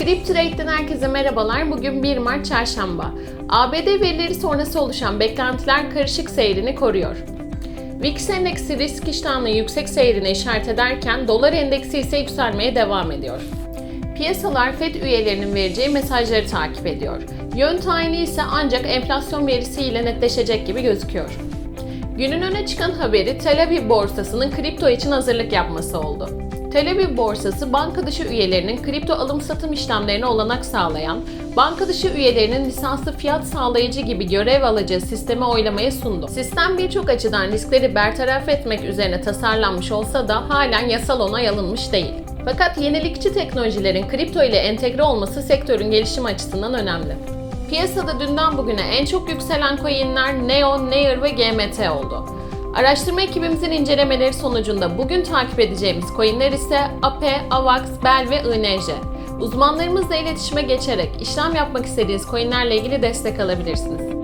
Script Trade'den herkese merhabalar. Bugün 1 Mart Çarşamba. ABD verileri sonrası oluşan beklentiler karışık seyrini koruyor. VIX endeksi risk iştahının yüksek seyrine işaret ederken dolar endeksi ise yükselmeye devam ediyor. Piyasalar FED üyelerinin vereceği mesajları takip ediyor. Yön tayini ise ancak enflasyon verisiyle netleşecek gibi gözüküyor. Günün öne çıkan haberi Tel Aviv borsasının kripto için hazırlık yapması oldu. Tel Aviv borsası banka dışı üyelerinin kripto alım satım işlemlerine olanak sağlayan, banka dışı üyelerinin lisanslı fiyat sağlayıcı gibi görev alacağı sistemi oylamaya sundu. Sistem birçok açıdan riskleri bertaraf etmek üzerine tasarlanmış olsa da halen yasal onay alınmış değil. Fakat yenilikçi teknolojilerin kripto ile entegre olması sektörün gelişim açısından önemli. Piyasada dünden bugüne en çok yükselen coinler Neo, Nair ve GMT oldu. Araştırma ekibimizin incelemeleri sonucunda bugün takip edeceğimiz coinler ise AP, AVAX, BEL ve INJ. Uzmanlarımızla iletişime geçerek işlem yapmak istediğiniz coinlerle ilgili destek alabilirsiniz.